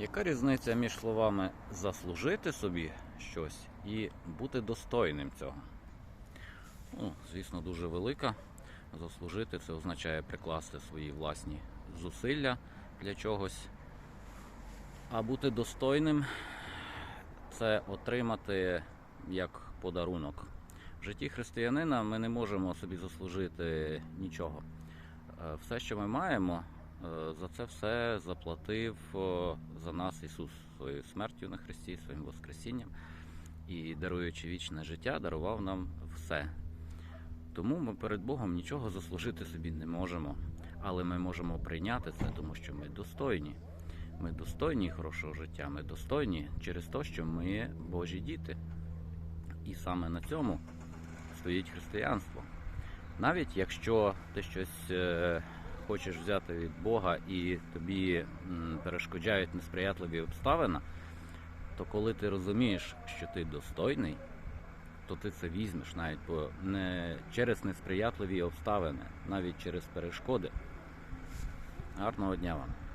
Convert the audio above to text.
Яка різниця між словами заслужити собі щось і бути достойним цього? Ну, звісно, дуже велика. Заслужити це означає прикласти свої власні зусилля для чогось. А бути достойним це отримати як подарунок. В житті християнина ми не можемо собі заслужити нічого. Е, Все, що ми маємо, за це все заплатив е, за нас Ісус своєю смертю на Христі, своїм Воскресінням і даруючи вічне життя, дарував нам все. Тому ми перед Богом нічого заслужити собі не можемо. Але ми можемо прийняти це, тому що ми достойні. Ми достойні хорошого життя, ми достойні через те, що ми Божі діти. І саме на цьому стоїть християнство. Навіть якщо ти щось е, хочеш взяти від Бога і тобі перешкоджають несприятливі обставини, то коли ти розумієш, що ти достойний, то ти це візьмеш навіть бо не через несприятливі обставини, навіть через перешкоди. Гарного дня вам!